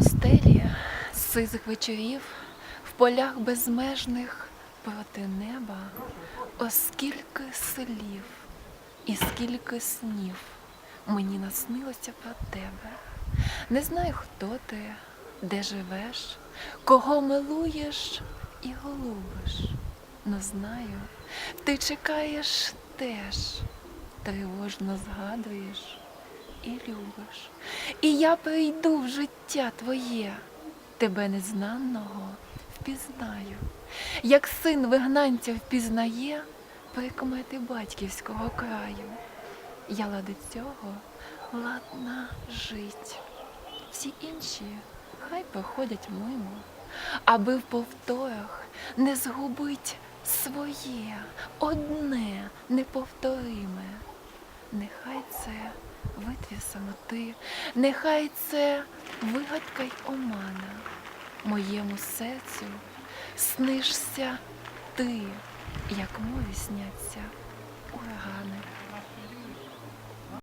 пустелі сизих вечорів, в полях безмежних проти неба, оскільки селів і скільки снів мені наснилося про тебе. Не знаю, хто ти, де живеш, кого милуєш і голубиш. Но знаю, ти чекаєш теж, тривожно згадуєш і любиш. І я прийду в життя твоє, тебе незнаного впізнаю, як син вигнанця впізнає прикмети батьківського краю. Я лади цього ладна жить. Всі інші хай проходять мимо, аби в повторах не згубить своє одне неповториме. Нехай це витвір самоти, нехай це вигадка й омана. Моєму серцю снишся ти, як мові сняться